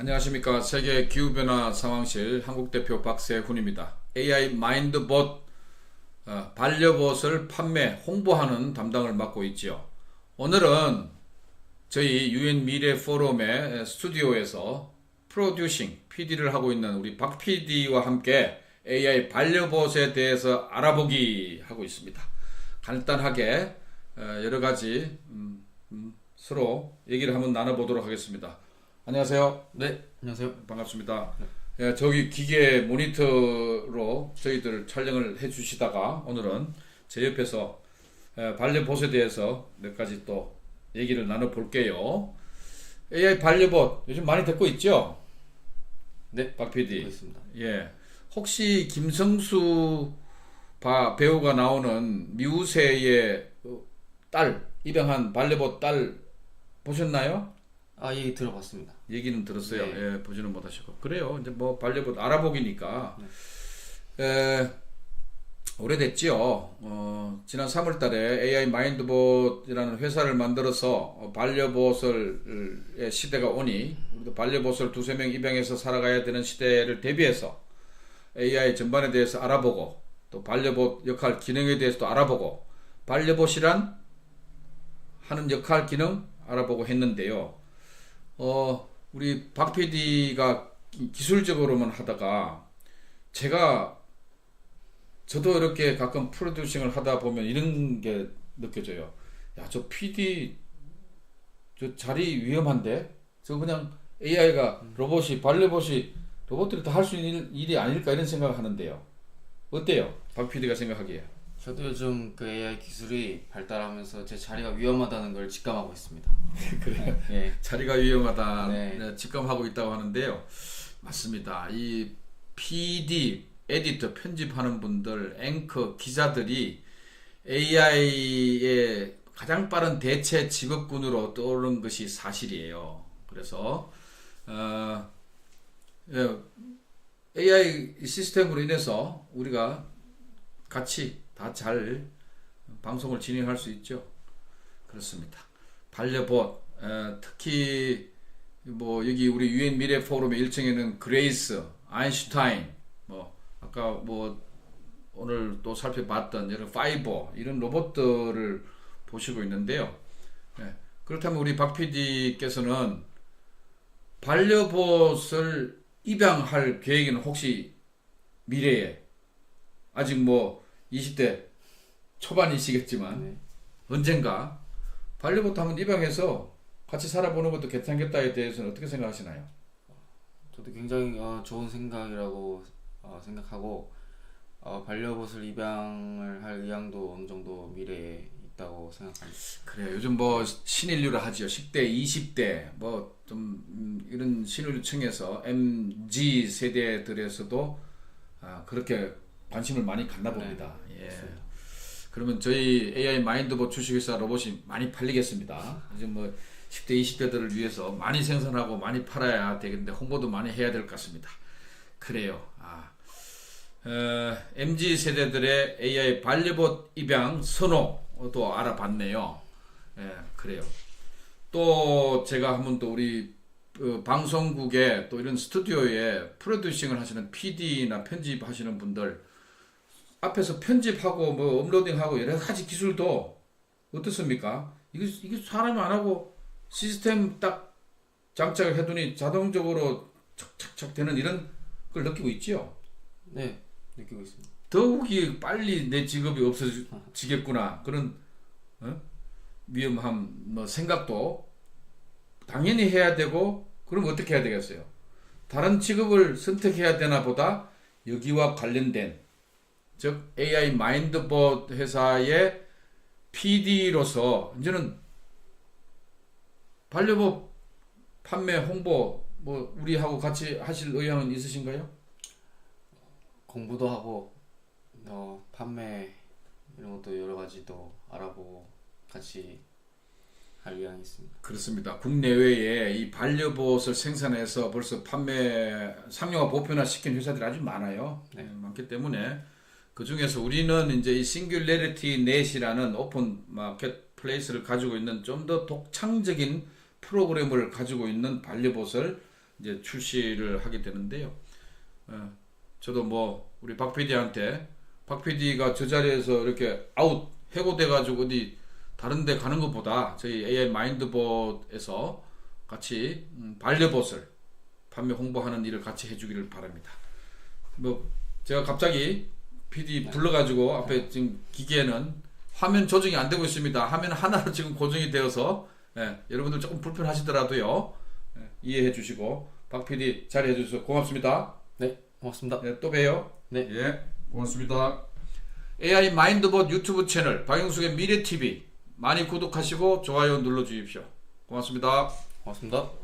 안녕하십니까 세계 기후변화 상황실 한국대표 박세훈입니다. AI 마인드봇 어, 반려봇을 판매 홍보하는 담당을 맡고 있지요. 오늘은 저희 유엔 미래 포럼의 스튜디오에서 프로듀싱 PD를 하고 있는 우리 박 PD와 함께 AI 반려봇에 대해서 알아보기 하고 있습니다. 간단하게 어, 여러 가지 음, 음, 서로 얘기를 한번 나눠보도록 하겠습니다. 안녕하세요. 네, 안녕하세요. 반갑습니다. 예, 저기 기계 모니터로 저희들 촬영을 해주시다가 오늘은 제 옆에서 예, 반려봇에 대해서 몇 가지 또 얘기를 나눠볼게요. AI 반려봇 요즘 많이 듣고 있죠? 네, 박 PD. 듣고 있습니다. 예. 혹시 김성수 바, 배우가 나오는 미우새의 어, 딸, 입양한 반려봇 딸 보셨나요? 아, 얘기 들어봤습니다. 얘기는 들었어요. 네. 예, 보지는 못하시고. 그래요. 이제 뭐 반려봇 알아보기니까. 에, 오래됐지요. 어, 지난 3월 달에 AI 마인드봇이라는 회사를 만들어서 어, 반려봇을 시대가 오니 우리도 반려봇을 두세 명 입양해서 살아가야 되는 시대를 대비해서 AI 전반에 대해서 알아보고 또 반려봇 역할 기능에 대해서도 알아보고 반려봇이란 하는 역할 기능 알아보고 했는데요. 어, 우리 박 PD가 기술적으로만 하다가 제가 저도 이렇게 가끔 프로듀싱을 하다 보면 이런 게 느껴져요. 야, 저 PD 저 자리 위험한데? 저 그냥 AI가 로봇이 반려봇이 로봇들이 다 할 수 있는 일- 일이 아닐까 이런 생각을 하는데요. 어때요? 박 PD가 생각하기에. 저도 요즘 그 AI 기술이 발달하면서 제 자리가 위험하다는 걸 직감하고 있습니다. 그래요? 예. 자리가 위험하다 네. 네, 직감하고 있다고 하는데요. 맞습니다. 이 PD, 에디터, 편집하는 분들, 앵커, 기자들이 AI의 가장 빠른 대체 직업군으로 떠오른 것이 사실이에요. 그래서 어, 예, AI 시스템으로 인해서 우리가 같이 다 잘 방송을 진행할 수 있죠. 그렇습니다. 반려봇 에, 특히 뭐 여기 우리 유엔 미래 포럼의 1층에는 그레이스, 아인슈타인, 뭐 아까 뭐 오늘 또 살펴봤던 여러 파이버 이런 로봇들을 보시고 있는데요. 예, 그렇다면 우리 박 PD께서는 반려봇을 입양할 계획은 혹시 미래에 아직 뭐 20대 초반이시겠지만 네. 언젠가 반려봇 한번 입양해서 같이 살아보는 것도 괜찮겠다에 대해서는 어떻게 생각하시나요? 저도 굉장히 어, 좋은 생각이라고 어, 생각하고 어, 반려봇을 입양을 할 의향도 어느 정도 미래에 있다고 생각합니다. 그래요. 요즘 뭐 신인류라 하죠. 10대, 20대 뭐 좀 이런 신인류층에서 MG 세대들에서도 아, 그렇게 관심을 많이 갖나 봅니다. 예. 그러면 저희 AI 마인드봇 주식회사 로봇이 많이 팔리겠습니다. 이제 뭐 10대, 20대들을 위해서 많이 생산하고 많이 팔아야 되겠는데 홍보도 많이 해야 될 것 같습니다. 그래요. 아. 어, MZ 세대들의 AI 반려봇 입양 선호도 알아봤네요. 예, 그래요. 또 제가 한번 또 우리 어, 방송국에 또 이런 스튜디오에 프로듀싱을 하시는 PD나 편집하시는 분들 앞에서 편집하고 뭐 업로딩하고 여러 가지 기술도 어떻습니까? 이게 이게 사람이 안 하고 시스템 딱 장착을 해두니 자동적으로 착착착 되는 이런 걸 느끼고 있지요. 네, 느끼고 있습니다. 더욱이 빨리 내 직업이 없어지겠구나 그런 어? 위험함 뭐 생각도 당연히 해야 되고 그럼 어떻게 해야 되겠어요? 다른 직업을 선택해야 되나 보다 여기와 관련된 즉 AI 마인드봇 회사의 PD로서 이제는 반려법 판매 홍보 뭐 우리하고 같이 하실 의향은 있으신가요? 공부도 하고 어, 판매 이런 것도 여러 가지도 알아보고 같이 할 의향이 있습니다. 그렇습니다. 국내외에 이 반려봇을 생산해서 벌써 판매 상용화 보편화 시킨 회사들이 아주 많아요. 네. 네, 많기 때문에 그 중에서 우리는 이제 이 싱귤레리티 넷이라는 오픈 마켓 플레이스를 가지고 있는 좀 더 독창적인 프로그램을 가지고 있는 반려봇을 이제 출시를 하게 되는데요. 어, 저도 뭐 우리 박 PD한테 박 PD가 저 자리에서 이렇게 아웃 해고돼 가지고 어디 다른 데 가는 것보다 저희 AI 마인드봇에서 같이 음, 반려봇을 판매 홍보하는 일을 같이 해주기를 바랍니다. 뭐 제가 갑자기 PD 불러가지고 앞에 지금 기계에는 화면 조정이 안 되고 있습니다. 화면 하나로 지금 고정이 되어서 예, 여러분들 조금 불편하시더라도요 예, 이해해 주시고 박 PD 자리해 주셔서 고맙습니다. 네, 고맙습니다. 네, 또 봬요. 네. 예, 고맙습니다. AI 마인드봇 유튜브 채널 박영숙의 미래 TV 많이 구독하시고 좋아요 눌러 주십시오. 고맙습니다. 고맙습니다.